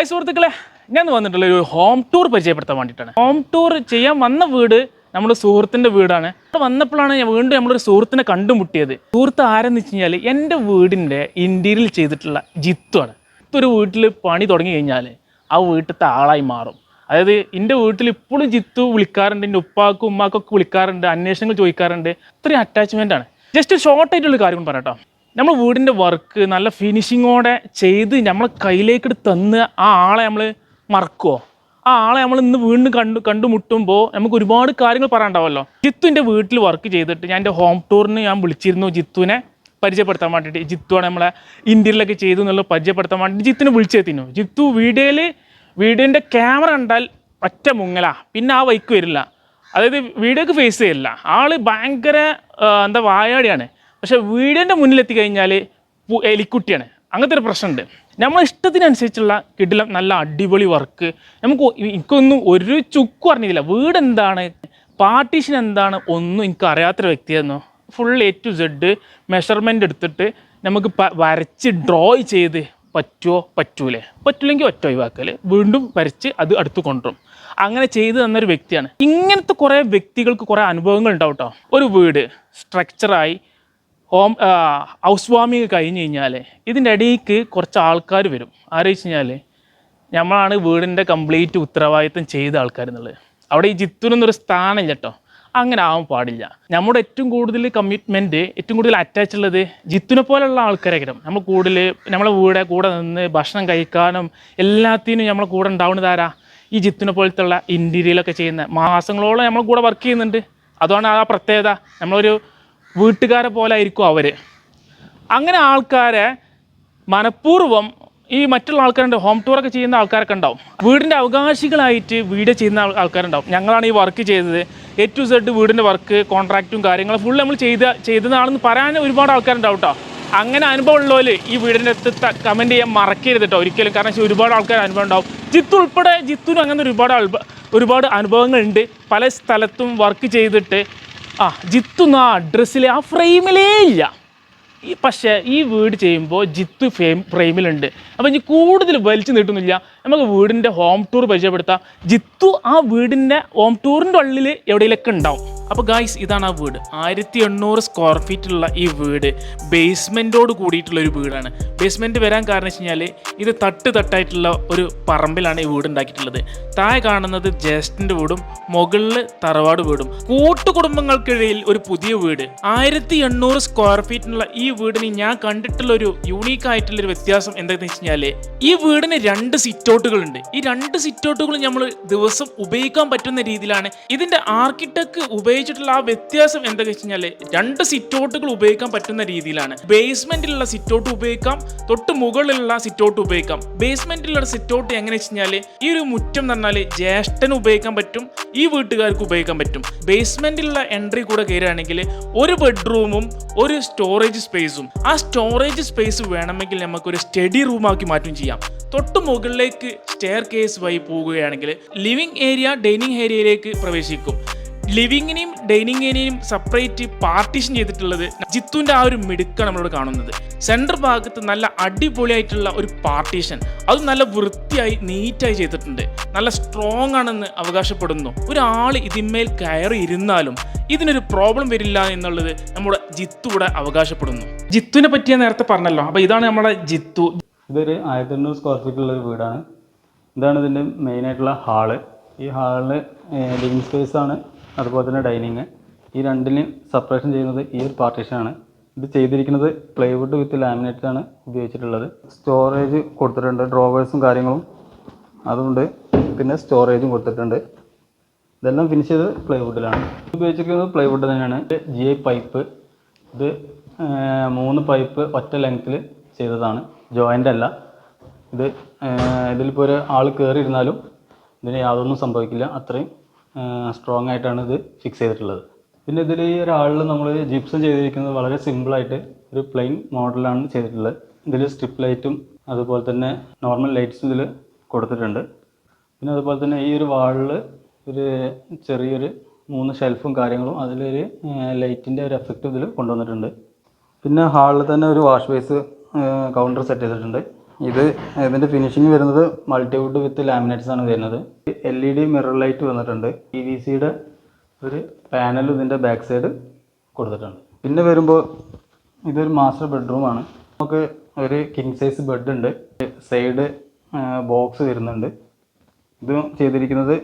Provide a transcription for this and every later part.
Hi സുഹൃത്തുക്കളെ. ഞാൻ വന്നിട്ടുള്ള ഒരു ഹോം ടൂർ പരിചയപ്പെടുത്താൻ വേണ്ടിയിട്ടാണ്. ഹോം ടൂർ ചെയ്യാൻ വന്ന വീട് നമ്മുടെ സുഹൃത്തിന്റെ വീടാണ്. അവിടെ വന്നപ്പോഴാണ് ഞാൻ വീണ്ടും നമ്മളൊരു സുഹൃത്തിനെ കണ്ടുമുട്ടിയത്. സുഹൃത്ത് ആരെന്ന് വെച്ച് കഴിഞ്ഞാൽ എന്റെ വീടിന്റെ ഇന്റീരിയൽ ചെയ്തിട്ടുള്ള ജിത്തുവാണ്. ഒരു വീട്ടിൽ പണി തുടങ്ങി കഴിഞ്ഞാൽ ആ വീട്ടിലത്തെ ആളായി മാറും. അതായത് എന്റെ വീട്ടിൽ ഇപ്പോഴും ജിത്തു വിളിക്കാറുണ്ട് എന്റെ ഉപ്പാക്കും ഉമ്മാക്കും ഒക്കെ വിളിക്കാറുണ്ട് അന്വേഷണങ്ങൾ ചോദിക്കാറുണ്ട്. അത്രയും അറ്റാച്ച്മെന്റ് ആണ്. ജസ്റ്റ് ഷോർട്ടായിട്ടുള്ള കാര്യം പറയട്ടോ നമ്മൾ വീടിന്റെ വർക്ക് നല്ല ഫിനിഷിങ്ങോടെ ചെയ്ത് നമ്മളെ കയ്യിലേക്ക് തന്ന് ആ ആളെ നമ്മൾ മറക്കുമോ ആ ആളെ നമ്മൾ ഇന്ന് വീണ്ടും കണ്ടു കണ്ടുമുട്ടുമ്പോൾ നമുക്ക് ഒരുപാട് കാര്യങ്ങൾ പറയാനുണ്ടാവുമല്ലോ ജിത്തു എന്റെ വീട്ടിൽ വർക്ക് ചെയ്തിട്ട് ഞാൻ എന്റെ ഹോം ടൂറിന് ഞാൻ വിളിച്ചിരുന്നു ജിത്തുവിനെ പരിചയപ്പെടുത്താൻ വേണ്ടിയിട്ട്. ജിത്തുവാണ് നമ്മളെ ഇന്ത്യയിലൊക്കെ ചെയ്തു എന്നുള്ളത് പരിചയപ്പെടുത്താൻ വേണ്ടിയിട്ട് ജിത്തുവിനെ വിളിച്ചെത്തിനു. ജിത്തു വീഡിയോയിൽ വീഡിയോന്റെ ക്യാമറ കണ്ടാൽ ഒറ്റ മുങ്ങല. പിന്നെ ആ വൈക്ക് വരില്ല. അതായത് വീഡിയോക്ക് ഫേസ് ചെയ്യില്ല ആൾ ഭയങ്കര എന്താ വായാടിയാണ്. പക്ഷെ വീടിന്റെ മുന്നിലെത്തി കഴിഞ്ഞാൽ എലിക്കുട്ടിയാണ്. അങ്ങനത്തെ ഒരു പ്രശ്നമുണ്ട്. നമ്മൾ ഇഷ്ടത്തിനനുസരിച്ചുള്ള കിടിലം നല്ല അടിപൊളി വർക്ക്. നമുക്ക് എനിക്കൊന്നും ഒരു ചുക്കും അറിഞ്ഞില്ല വീട് എന്താണ്? പാർട്ടീഷൻ എന്താണ്? ഒന്നും എനിക്ക് അറിയാത്തൊരു വ്യക്തിയായിരുന്നു. Full A to Z measurement എടുത്തിട്ട് നമുക്ക് വരച്ച് ഡ്രോ ചെയ്ത് പറ്റുമോ പറ്റൂലേ. പറ്റില്ലെങ്കിൽ ഒറ്റ ഒഴിവാക്കൽ വീണ്ടും വരച്ച് അത് അടുത്ത് കൊണ്ടുവരും. അങ്ങനെ ചെയ്തു തന്നൊരു വ്യക്തിയാണ്. ഇങ്ങനത്തെ കുറേ വ്യക്തികൾക്ക് കുറേ അനുഭവങ്ങൾ ഉണ്ടാവും കേട്ടോ ഒരു വീട് സ്ട്രക്ചറായി ഹോം ഹൗസ് വാമിങ് കഴിഞ്ഞ് കഴിഞ്ഞാൽ ഇതിന്റെ ഇടയ്ക്ക് കുറച്ച് ആൾക്കാർ വരും. ആരെന്ന് വെച്ച് കഴിഞ്ഞാൽ നമ്മളാണ് വീടിന്റെ കംപ്ലീറ്റ് ഉത്തരവാദിത്തം ചെയ്ത ആൾക്കാർ എന്നുള്ളത് അവിടെ ഈ ജിത്തുനൊന്നൊരു സ്ഥാനമില്ല കേട്ടോ അങ്ങനെ ആവാൻ പാടില്ല. നമ്മുടെ ഏറ്റവും കൂടുതൽ കമ്മിറ്റ്മെന്റ് ഏറ്റവും കൂടുതൽ അറ്റാച്ച് ഉള്ളത് ജിത്തുനെ പോലെയുള്ള ആൾക്കാരായിരിക്കും നമ്മൾ കൂടുതൽ നമ്മളെ വീടെ കൂടെ നിന്ന് ഭക്ഷണം കഴിക്കാനും എല്ലാത്തിനും നമ്മളെ കൂടെ ഉണ്ടാവുന്നത് ആരാ? ഈ ജിത്തുനെ പോലത്തെ ഉള്ള ഇന്റീരിയലൊക്കെ ചെയ്യുന്ന മാസങ്ങളോളം നമ്മൾ കൂടെ വർക്ക് ചെയ്യുന്നുണ്ട്. അതുകൊണ്ട് ആ പ്രത്യേകത. നമ്മളൊരു വീട്ടുകാരെ പോലെ ആയിരിക്കും അവർ അങ്ങനെ ആൾക്കാരെ മനഃപൂർവം ഈ മറ്റുള്ള ആൾക്കാരുണ്ട് ഹോം ടൂറൊക്കെ ചെയ്യുന്ന ആൾക്കാരൊക്കെ ഉണ്ടാവും. വീടിന്റെ അവകാശികളായിട്ട് വീട് ചെയ്യുന്ന ആൾ- ആൾക്കാരുണ്ടാവും. ഞങ്ങളാണ് ഈ വർക്ക് ചെയ്തത്. എ ടു സെഡ് വീടിന്റെ വർക്ക് കോൺട്രാക്റ്റും കാര്യങ്ങളും ഫുൾ നമ്മൾ ചെയ്ത ചെയ്തതാണെന്ന് പറയാൻ ഒരുപാട് ആൾക്കാരുണ്ടാവും കേട്ടോ അങ്ങനെ അനുഭവം ഉള്ളവർ ഈ വീടിന്റെ അടുത്ത് കമന്റ് ചെയ്യാൻ മറക്കരുത് കേട്ടോ ഒരിക്കലും. കാരണം ഒരുപാട് ആൾക്കാർ അനുഭവം ഉണ്ടാവും. ജിത്തു ഉൾപ്പെടെ ജിത്തുനും അങ്ങനെ ഒരുപാട് ഒരുപാട് അനുഭവങ്ങളുണ്ട്. പല സ്ഥലത്തും വർക്ക് ചെയ്തിട്ട് ആ ജിത്തു ആ അഡ്രസ്സിൽ ആ ഫ്രെയിമിലേ ഇല്ല. ഈ പക്ഷേ ഈ വീട് ചെയ്യുമ്പോൾ ജിത്തു ഫ്രെയിം ഫ്രെയിമിലുണ്ട് അപ്പോൾ ഇനി കൂടുതൽ വലിച്ചു നീട്ടുന്നില്ല. നമുക്ക് വീടിന്റെ ഹോം ടൂർ പരിചയപ്പെടുത്താം. ജിത്തു ആ വീടിന്റെ ഹോം ടൂറിന്റെ ഉള്ളിൽ എവിടെയെങ്കിലൊക്കെ ഉണ്ടാവും? അപ്പോൾ ഗായ്സ് ഇതാണ് ആ വീട്. ആയിരത്തി എണ്ണൂറ് സ്ക്വയർ ഫീറ്റുള്ള ഈ വീട് ബേസ്മെന്റോട് കൂടിയിട്ടുള്ള ഒരു വീടാണ്. ബേസ്മെന്റ് വരാൻ കാരണം വെച്ച് കഴിഞ്ഞാൽ ഇത് തട്ട് തട്ടായിട്ടുള്ള ഒരു പറമ്പിലാണ് ഈ വീട് ഉണ്ടാക്കിയിട്ടുള്ളത്. താഴെ കാണുന്നത് ജ്യേഷ്ഠന്റെ വീടും മുകളിൽ തറവാട് വീടും. കൂട്ടുകുടുംബങ്ങൾക്കിടയിൽ ഒരു പുതിയ വീട്. ആയിരത്തി എണ്ണൂറ് സ്ക്വയർ ഫീറ്റിനുള്ള ഈ വീടിന് ഞാൻ കണ്ടിട്ടുള്ള ഒരു യൂണീക്ക് ആയിട്ടുള്ള ഒരു വ്യത്യാസം എന്താണെന്ന് വെച്ച് കഴിഞ്ഞാൽ ഈ വീടിന് രണ്ട് സിറ്റൗട്ടുകൾ ഉണ്ട് ഈ രണ്ട് സിറ്റൗട്ടുകളും നമ്മൾ ദിവസം ഉപയോഗിക്കാൻ പറ്റുന്ന രീതിയിലാണ്. ഇതിന്റെ ആർക്കിടെക്ട് ഉപയോഗിച്ചിട്ടുള്ള ആ വ്യത്യാസം എന്താ വെച്ച് കഴിഞ്ഞാൽ രണ്ട് സിറ്റൗട്ടുകൾ ഉപയോഗിക്കാൻ പറ്റുന്ന രീതിയിലാണ്. ബേസ്മെന്റിലുള്ള സിറ്റൗട്ട് ഉപയോഗിക്കാം തൊട്ട് മുകളിലുള്ള സിറ്റൗട്ട് ഉപയോഗിക്കാം. ബേസ്മെന്റിലുള്ള സിറ്റൗട്ട് എങ്ങനെ വെച്ച് കഴിഞ്ഞാൽ ഈ ഒരു മുറ്റം എന്ന് പറഞ്ഞാൽ ജ്യേഷ്ഠന് ഉപയോഗിക്കാൻ പറ്റും ഈ വീട്ടുകാർക്ക് ഉപയോഗിക്കാൻ പറ്റും. ബേസ്മെന്റിലുള്ള എൻട്രി കൂടെ കയറുകയാണെങ്കിൽ ഒരു ബെഡ്റൂമും ഒരു സ്റ്റോറേജ് സ്പേസും ആ സ്റ്റോറേജ് സ്പേസ് വേണമെങ്കിൽ നമുക്ക് ഒരു സ്റ്റഡി റൂമാക്കി മാറ്റും ചെയ്യാം. തൊട്ട് മുകളിലേക്ക് സ്റ്റെയർ കേസ് വഴി പോവുകയാണെങ്കിൽ ലിവിംഗ് ഏരിയ ഡൈനിങ് ഏരിയയിലേക്ക് പ്രവേശിക്കും. ലിവിങ്ങിനെയും ഡൈനിങ് ഏരിയയും സെപ്പറേറ്റ് പാർട്ടീഷൻ ചെയ്തിട്ടുള്ളത് ജിത്തുവിന്റെ ആ ഒരു മിടുക്കാണ് നമ്മളോട് കാണുന്നത്. സെന്റർ ഭാഗത്ത് നല്ല അടിപൊളിയായിട്ടുള്ള ഒരു പാർട്ടീഷൻ അത് നല്ല വൃത്തിയായി നീറ്റായി ചെയ്തിട്ടുണ്ട്. നല്ല സ്ട്രോങ് ആണെന്ന് അവകാശപ്പെടുന്നു. ഒരാൾ ഇതിന്മേൽ കയറി ഇരുന്നാലും ഇതിനൊരു പ്രോബ്ലം വരില്ല എന്നുള്ളത് നമ്മുടെ ജിത്തു ഇവിടെ അവകാശപ്പെടുന്നു. ജിത്തുവിനെ പറ്റിയ നേരത്തെ പറഞ്ഞല്ലോ. അപ്പോൾ ഇതാണ് നമ്മുടെ ജിത്തു. ഇതൊരു ആയിരത്തി എണ്ണൂറ് സ്ക്വയർ ഫീറ്റുള്ള ഒരു വീടാണ്. ഇതാണ് ഇതിന്റെ മെയിനായിട്ടുള്ള ഹാൾ ഈ ഹാളിൽ ലിവിങ് സ്പേസ് ആണ്. അതുപോലെ തന്നെ ഡൈനിങ് ഈ രണ്ടിനെയും സെപ്പറേഷൻ ചെയ്യുന്നത് ഈ ഒരു പാർട്ടീഷനാണ് ഇത് ചെയ്തിരിക്കുന്നത് പ്ലൈവുഡ് വിത്ത് ലാമിനേറ്റ് ആണ് ഉപയോഗിച്ചിട്ടുള്ളത്. സ്റ്റോറേജ് കൊടുത്തിട്ടുണ്ട് ഡ്രോവേഴ്സും കാര്യങ്ങളും അതുകൊണ്ട് പിന്നെ സ്റ്റോറേജും കൊടുത്തിട്ടുണ്ട്. ഇതെല്ലാം ഫിനിഷ് ചെയ്തത് പ്ലൈവുഡിലാണ് ഉപയോഗിച്ചിരിക്കുന്നത് പ്ലൈവുഡ് തന്നെയാണ്. ജി ഐ പൈപ്പ് ഇത് മൂന്ന് പൈപ്പ് ഒറ്റ ലെങ്ത്തിൽ ചെയ്തതാണ്. ജോയിന്റ് അല്ല. ഇത് ഇതിലിപ്പോൾ ഒരു ആൾ കയറിയിരുന്നാലും ഇതിന് യാതൊന്നും സംഭവിക്കില്ല. അത്രയും സ്ട്രോങ് ആയിട്ടാണ് ഇത് ഫിക്സ് ചെയ്തിട്ടുള്ളത്. പിന്നെ ഇതിൽ ഈ ഒരാളിൽ നമ്മൾ ജിപ്സം ചെയ്തിരിക്കുന്നത് വളരെ സിമ്പിളായിട്ട് ഒരു പ്ലെയിൻ മോഡലാണ് ചെയ്തിട്ടുള്ളത്. ഇതിൽ സ്ട്രിപ്പ് ലൈറ്റും അതുപോലെ തന്നെ നോർമൽ ലൈറ്റ്സും ഇതിൽ കൊടുത്തിട്ടുണ്ട്. പിന്നെ അതുപോലെ തന്നെ ഈ ഒരു വാളിൽ ഒരു ചെറിയൊരു മൂന്ന് ഷെൽഫും കാര്യങ്ങളും അതിലൊരു ലൈറ്റിന്റെ ഒരു എഫക്റ്റ് ഇതിൽ കൊണ്ടുവന്നിട്ടുണ്ട്. പിന്നെ ഹാളിൽ തന്നെ ഒരു വാഷ് ബേസ് കൗണ്ടർ സെറ്റ് ചെയ്തിട്ടുണ്ട്. ഇത് ഇതിന്റെ ഫിനിഷിങ് വരുന്നത് മൾട്ടിവുഡ് വിത്ത് ലാമിനേറ്റ്സ് ആണ് വരുന്നത്. L E D mirror light വന്നിട്ടുണ്ട് പി വി സിയുടെ ഒരു പാനൽ ഇതിന്റെ ബാക്ക് സൈഡ് കൊടുത്തിട്ടുണ്ട്. പിന്നെ വരുമ്പോൾ ഇതൊരു മാസ്റ്റർ ബെഡ്റൂം ആണ്. നമുക്ക് ഒരു കിങ് സൈസ് ബെഡ് ഉണ്ട്. സൈഡ് ബോക്സ് വരുന്നുണ്ട്. ഇത് ചെയ്തിരിക്കുന്നത്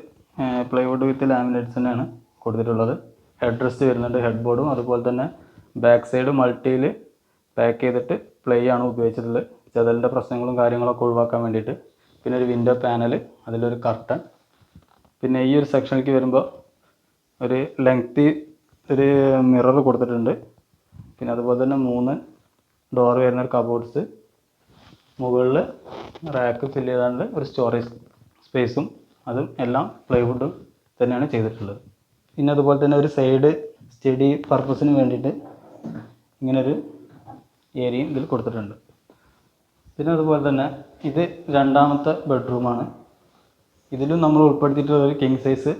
പ്ലൈവുഡ് വിത്ത് ലാമിനേറ്റ്സ് തന്നെയാണ് കൊടുത്തിട്ടുള്ളത്. ഹെഡ് റെസ്റ്റ് വരുന്നുണ്ട് ഹെഡ് ബോർഡും അതുപോലെ തന്നെ ബാക്ക് സൈഡ് മൾട്ടിയിൽ പാക്ക് ചെയ്തിട്ട് പ്ലേ ആണ് ഉപയോഗിച്ചിട്ടുള്ളത്. ചതലിന്റെ പ്രശ്നങ്ങളും കാര്യങ്ങളൊക്കെ ഒഴിവാക്കാൻ വേണ്ടിയിട്ട് പിന്നെ ഒരു വിൻഡോ പാനൽ അതിലൊരു കർട്ടൺ പിന്നെ ഈ ഒരു സെക്ഷനിലേക്ക് വരുമ്പോൾ ഒരു ലെങ്തി ഒരു മിറർ കൊടുത്തിട്ടുണ്ട്. പിന്നെ അതുപോലെ തന്നെ മൂന്ന് ഡോർ വരുന്ന ഒരു കബോർഡ്സ് മുകളിൽ റാക്ക് ഫില്ല് ചെയ്താണ്ട് ഒരു സ്റ്റോറേജ് സ്പേസും അതും എല്ലാം പ്ലൈവുഡും തന്നെയാണ് ചെയ്തിട്ടുള്ളത്. പിന്നെ അതുപോലെ തന്നെ ഒരു സൈഡ് സ്റ്റഡി പർപ്പസിന് വേണ്ടിയിട്ട് ഇങ്ങനൊരു ഏരിയയും ഇതിൽ കൊടുത്തിട്ടുണ്ട്. പിന്നെ അതുപോലെ തന്നെ ഇത് രണ്ടാമത്തെ ബെഡ്റൂമാണ്. ഇതിലും നമ്മൾ ഉൾപ്പെടുത്തിയിട്ടുള്ള ഒരു കിങ് സൈസ്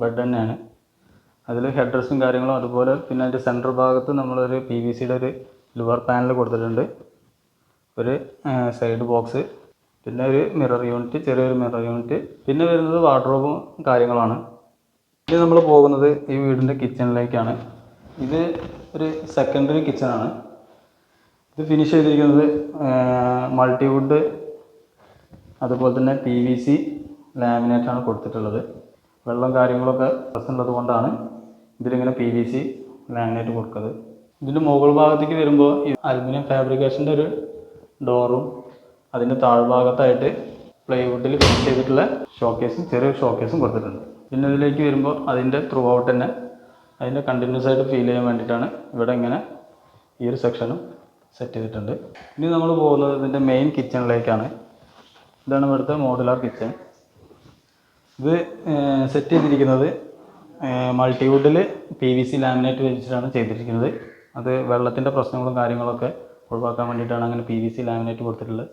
ബെഡ് തന്നെയാണ്. അതിൽ ഹെഡ് ഡ്രസ്സും കാര്യങ്ങളും അതുപോലെ പിന്നെ അതിന്റെ സെന്റർ ഭാഗത്ത് നമ്മളൊരു പി വി സിയുടെ ഒരു ലുവർ പാനൽ കൊടുത്തിട്ടുണ്ട്. ഒരു സൈഡ് ബോക്സ് പിന്നെ ഒരു മിറർ യൂണിറ്റ് ചെറിയൊരു മിറർ യൂണിറ്റ് പിന്നെ വരുന്നത് വാർഡ്രോബും കാര്യങ്ങളാണ്. ഇനി നമ്മൾ പോകുന്നത് ഈ വീടിന്റെ കിച്ചണിലേക്കാണ് ഇത് ഒരു സെക്കൻഡറി കിച്ചണാണ് ഇത് ഫിനിഷ് ചെയ്തിരിക്കുന്നത് മൾട്ടിവുഡ് അതുപോലെ തന്നെ പി വി സി ലാമിനേറ്റാണ് കൊടുത്തിട്ടുള്ളത്. വെള്ളം കാര്യങ്ങളൊക്കെ പ്രശ്നമുള്ളത് കൊണ്ടാണ് ഇതിലിങ്ങനെ പി വി സി ലാമിനേറ്റ് കൊടുക്കുന്നത് ഇതിന്റെ മുകൾ ഭാഗത്തേക്ക് വരുമ്പോൾ ഈ അലുമിനിയം ഫാബ്രിക്കേഷന്റെ ഒരു ഡോറും അതിന്റെ താഴ്ഭാഗത്തായിട്ട് പ്ലൈവുഡിൽ ഫിനിഷ് ചെയ്തിട്ടുള്ള ഷോക്കേസും ചെറിയ ഷോക്കേസും കൊടുത്തിട്ടുണ്ട്. പിന്നെ ഇതിലേക്ക് വരുമ്പോൾ അതിന്റെ ത്രൂ ഔട്ട് തന്നെ അതിന്റെ കണ്ടിന്യൂസ് ആയിട്ട് ഫീൽ ചെയ്യാൻ വേണ്ടിയിട്ടാണ് ഇവിടെ ഇങ്ങനെ ഈ ഒരു സെക്ഷനും സെറ്റ് ചെയ്തിട്ടുണ്ട്. ഇനി നമ്മൾ പോകുന്നത് ഇതിന്റെ മെയിൻ കിച്ചണിലേക്കാണ് ഇതാണ് ഇവിടുത്തെ മോഡുലാർ കിച്ചൺ ഇത് സെറ്റ് ചെയ്തിരിക്കുന്നത് മൾട്ടിവുഡിൽ പി വി സി ലാമിനേറ്റ് വെച്ചിട്ടാണ് ചെയ്തിരിക്കുന്നത്. അത് വെള്ളത്തിന്റെ പ്രശ്നങ്ങളും കാര്യങ്ങളൊക്കെ ഒഴിവാക്കാൻ വേണ്ടിയിട്ടാണ് അങ്ങനെ പി വി സി ലാമിനേറ്റ് കൊടുത്തിട്ടുള്ളത്.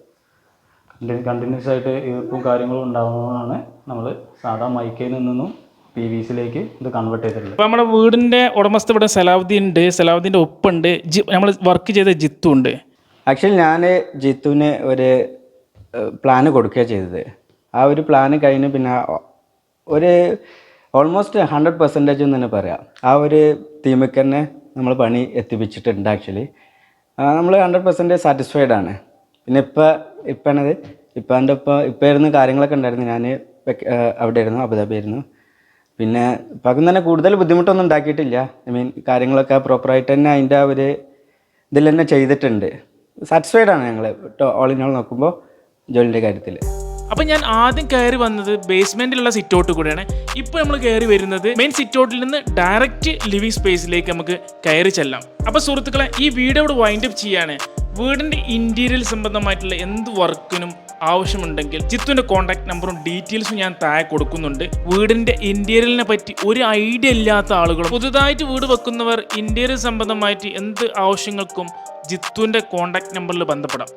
കണ്ടിന്യൂസ് ആയിട്ട് ഈർപ്പും കാര്യങ്ങളും ഉണ്ടാകുന്നതാണ് നമ്മൾ സാധാ മൈക്കയിൽ നിന്നും പി വി സിയിലേക്ക് ഇത് കൺവേർട്ട് ചെയ്തിട്ടുണ്ട് അപ്പോൾ നമ്മുടെ വീടിന്റെ ഉടമസ്ഥ ഇവിടെ സലാവുദ്ദീൻ ഉണ്ട് സലാവുദ്ദീന്റെ ഒപ്പുണ്ട് ജി നമ്മൾ വർക്ക് ചെയ്ത ജിത്തു ഉണ്ട്. ആക്ച്വലി ഞാൻ ജിത്തുവിന് ഒരു പ്ലാന് കൊടുക്കുകയാണ് ചെയ്തത്. ആ ഒരു പ്ലാന് കഴിഞ്ഞ് പിന്നെ ഒരു ഓൾമോസ്റ്റ് ഹൺഡ്രഡ് പെർസെന്റേജ് എന്ന് തന്നെ പറയാം. ആ ഒരു തീമിക്ക് തന്നെ നമ്മൾ പണി എത്തിപ്പിച്ചിട്ടുണ്ട് ആക്ച്വലി നമ്മൾ ഹൺഡ്രഡ് പെർസെന്റേജ് സാറ്റിസ്ഫൈഡ് ആണ്. പിന്നെ ഇപ്പം ആണത് ഇപ്പം എന്റെ ഇപ്പം ഇപ്പം ഇരുന്ന് കാര്യങ്ങളൊക്കെ ഉണ്ടായിരുന്നു. ഞാൻ അവിടെ ആയിരുന്നു അബുദാബി ആയിരുന്നു പിന്നെ ഇപ്പം തന്നെ കൂടുതൽ ബുദ്ധിമുട്ടൊന്നും ഉണ്ടാക്കിയിട്ടില്ല. ഐ മീൻ കാര്യങ്ങളൊക്കെ പ്രോപ്പറായിട്ട് തന്നെ അതിന്റെ ഒരു ഇതിൽ തന്നെ ചെയ്തിട്ടുണ്ട്. സാറ്റിസ്ഫൈഡ് ആണ് ഞങ്ങൾ ഓൾ ഇൻ ഓൾ നോക്കുമ്പോൾ ജോലിന്റെ കാര്യത്തിൽ അപ്പം ഞാൻ ആദ്യം കയറി വന്നത് ബേസ്മെന്റിലുള്ള സിറ്റൗട്ട് കൂടെയാണ്. ഇപ്പോൾ നമ്മൾ കയറി വരുന്നത് മെയിൻ സിറ്റൗട്ടിൽ നിന്ന് ഡയറക്റ്റ് ലിവിങ് സ്പേസിലേക്ക് നമുക്ക് കയറി ചെല്ലാം. അപ്പോൾ സുഹൃത്തുക്കളെ ഈ വീഡിയോ ഇവിടെ വൈൻഡപ്പ് ചെയ്യാണ്. വീടിന്റെ ഇന്റീരിയൽ സംബന്ധമായിട്ടുള്ള എന്ത് വർക്കിനും ആവശ്യമുണ്ടെങ്കിൽ ജിത്തുവിന്റെ കോൺടാക്ട് നമ്പറും ഡീറ്റെയിൽസും ഞാൻ താഴെ കൊടുക്കുന്നുണ്ട്. വീടിന്റെ ഇന്റീരിയലിനെ പറ്റി ഒരു ഐഡിയ ഇല്ലാത്ത ആളുകൾ പുതുതായിട്ട് വീട് വെക്കുന്നവർ ഇന്റീരിയൽ സംബന്ധമായിട്ട് എന്ത് ആവശ്യങ്ങൾക്കും ജിത്തുവിന്റെ കോൺടാക്ട് നമ്പറിൽ ബന്ധപ്പെടാം.